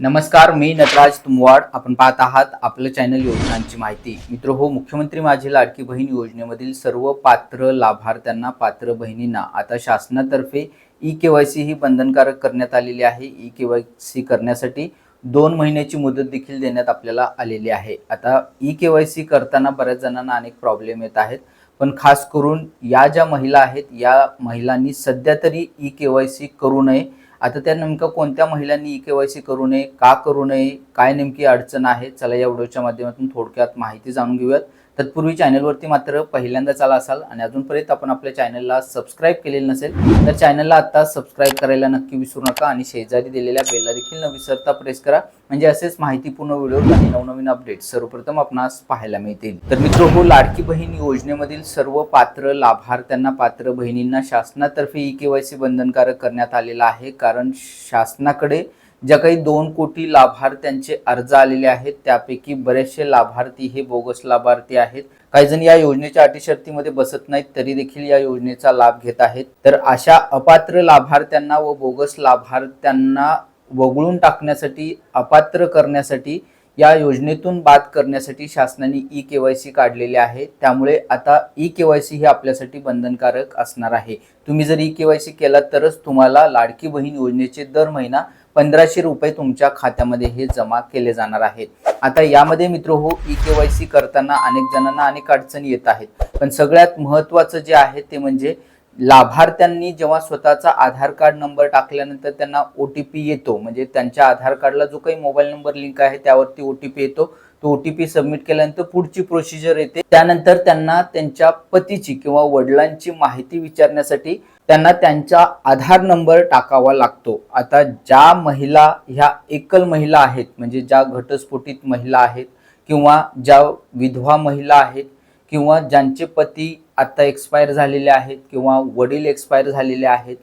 नमस्कार मी नटराज तुमवाड. आपण पाहत आहात आपलं चॅनल योजनांची माहिती. मित्र हो मुख्यमंत्री माझी लाडकी बहीण योजनेमधील सर्व पात्र लाभार्थ्यांना पात्र बहिणींना आता शासनातर्फे ई के वाय सी ही बंधनकारक करण्यात आलेली आहे. ई के वाय सी करण्यासाठी दोन महिन्याची मुदत देखील देण्यात आपल्याला आलेली आहे. आता ई के वाय सी करताना बऱ्याच जणांना अनेक प्रॉब्लेम येत आहेत. पण खास करून या ज्या महिला आहेत या महिलांनी सध्या तरी ई के वाय सी करू नये. आता त्या नेमकं कोणत्या महिलांनी ई के वाय सी करू नये का करू नये काय नेमकी अडचण आहे चला या व्हिडिओच्या माध्यमातून थोडक्यात माहिती जाणून घेऊयात. तत्पूर्वी चॅनलवरती मात्र पहिल्यांदा चाला असाल आणि अजूनपर्यंत आपण आपल्या चॅनलला सबस्क्राईब केलेलं नसेल तर चॅनलला आता सबस्क्राईब करायला नक्की विसरू नका आणि शेजारी दिलेल्या बेलला देखील न विसरता प्रेस करा. म्हणजे असेच माहितीपूर्ण व्हिडिओ आणि नवनवीन अपडेट सर्वप्रथम आपणास पाहायला मिळतील. तर मित्र हो लाडकी बहीण योजनेमधील सर्व पात्र लाभार्थ्यांना पात्र बहिणींना शासनातर्फे ई के वाय सी बंधनकारक करण्यात आलेला आहे. कारण शासनाकडे ज्या काही दोन कोटी लाभार्थ्यांचे अर्ज आलेले आहेत त्यापैकी बरेचसे लाभार्थी हे बोगस लाभार्थी आहेत. काही जण या योजनेच्या अटी शर्तीमध्ये बसत नाहीत तरी देखील या योजनेचा लाभ घेत आहेत. तर अशा अपात्र लाभार्थ्यांना व बोगस लाभार्थ्यांना वगळून टाकण्यासाठी अपात्र करण्यासाठी या योजनेतून बाद करण्यासाठी शासनाने ई के वाय सी काढलेली आहे. त्यामुळे आता ई के वाय सी ही आपल्यासाठी बंधनकारक असणार आहे. तुम्ही जर ई के वाय सी केलात तरच तुम्हाला लाडकी बहीण योजनेचे दर महिना पंधराशे रुपये तुमच्या खात्यामध्ये हे जमा केले जाणार आहेत. आता यामध्ये मित्र हो ई के वाय सी करताना अनेक जणांना अनेक अडचणी येत आहेत. पण सगळ्यात महत्त्वाचं जे आहे ते म्हणजे लाभार्थ्यांनी जेव्हा स्वतःचा आधार कार्ड नंबर टाकल्यानंतर त्यांना ओ टी पी येतो म्हणजे त्यांच्या आधार कार्डला जो काही मोबाईल नंबर लिंक आहे त्यावरती ओ टी पी येतो. तो ओ टी पी सबमिट केल्यानंतर पुढची प्रोसिजर येते. त्यानंतर त्यांना त्यांच्या पतीची किंवा वडिलांची माहिती विचारण्यासाठी त्यांना त्यांचा आधार नंबर टाकावा लागतो. आता ज्या महिला ह्या एकल महिला आहेत म्हणजे ज्या घटस्फोटित महिला आहेत किंवा ज्या विधवा महिला आहेत किंवा ज्यांचे पती आत्ता एक्सपायर झालेले आहेत किंवा वडील एक्सपायर झालेले आहेत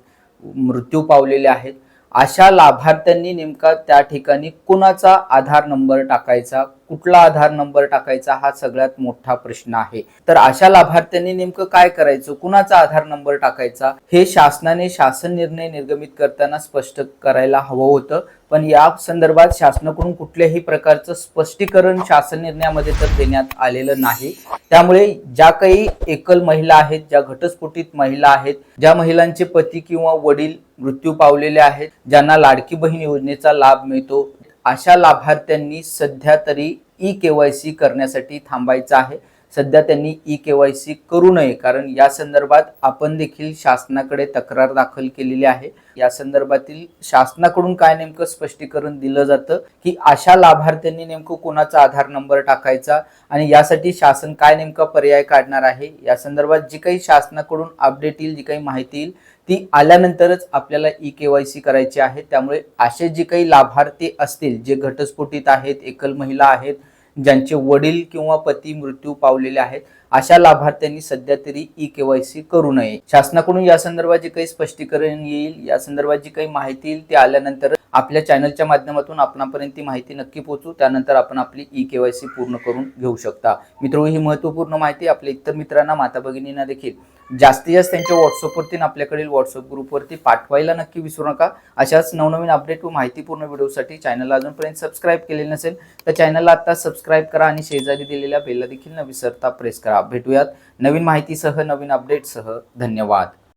मृत्यू पावलेले आहेत अशा लाभार्थ्यांनी नेमका त्या ठिकाणी कुणाचा आधार नंबर टाकायचा कुठला आधार नंबर टाकायचा हा सगळ्यात मोठा प्रश्न आहे. तर अशा लाभार्थ्यांनी नेमकं काय करायचं कुणाचा आधार नंबर टाकायचा हे शासनाने शासन निर्णय निर्गमित करताना स्पष्ट करायला हवं होतं. पण या संदर्भात शासनाकडून कुठल्याही प्रकारचं स्पष्टीकरण शासन निर्णयामध्ये तर देण्यात आलेलं नाही. त्यामुळे ज्या काही एकल महिला आहेत ज्या घटस्फोटित महिला आहेत ज्या महिलांचे पती किंवा वडील मृत्यू पावलेले आहेत ज्यांना लाडकी बहीण योजनेचा लाभ मिळतो अशा लाभार्थ्यांनी सध्या तरी ई के वाय सी करण्यासाठी थांबायचं आहे. सध्या त्यांनी ई के वाय सी करू नये कारण या संदर्भात आपण देखील शासनाकडे तक्रार दाखल केलेली आहे. या संदर्भातील शासनाकडून काय नेमकं स्पष्टीकरण दिलं जातं की अशा लाभार्थ्यांनी नेमकं कोणाचा आधार नंबर टाकायचा आणि यासाठी शासन काय नेमका पर्याय काढणार आहे या संदर्भात जी काही शासनाकडून अपडेट येईल जी काही माहिती येईल ती आल्यानंतरच आपल्याला ई के वाय सी करायची आहे. त्यामुळे असे जे काही लाभार्थी असतील जे घटस्फोटीत आहेत एकल महिला आहेत ज्यांचे वडील किंवा पती मृत्यू पावलेले आहेत अशा लाभार्थ्यांनी सध्या तरी ई के वाय सी करू नये. शासनाकडून या संदर्भात जे काही स्पष्टीकरण येईल या संदर्भात जी काही माहिती येईल ती आल्यानंतर आपल्या चॅनलच्या माध्यमातून आपणापर्यंत ती माहिती नक्की पोहोचू. त्यानंतर आपण आपली ई के वाय सी पूर्ण करून घेऊ शकता. मित्र ही महत्त्वपूर्ण माहिती आपल्या इतर मित्रांना माता भगिनींना देखील जास्तीत जास्त त्यांच्या व्हॉट्सअपवरती आपल्याकडील व्हॉट्सअप ग्रुपवरती पाठवायला नक्की विसरू नका. अशाच नवनवीन अपडेट व माहितीपूर्ण व्हिडिओसाठी चॅनलला अजूनपर्यंत सबस्क्राईब केलेले नसेल तर चॅनलला आता सबस्क्राईब करा आणि शेजारी दिलेल्या बेलला देखील न विसरता प्रेस करा. भेटूयात नवीन माहितीसह नवीन अपडेटसह धन्यवाद.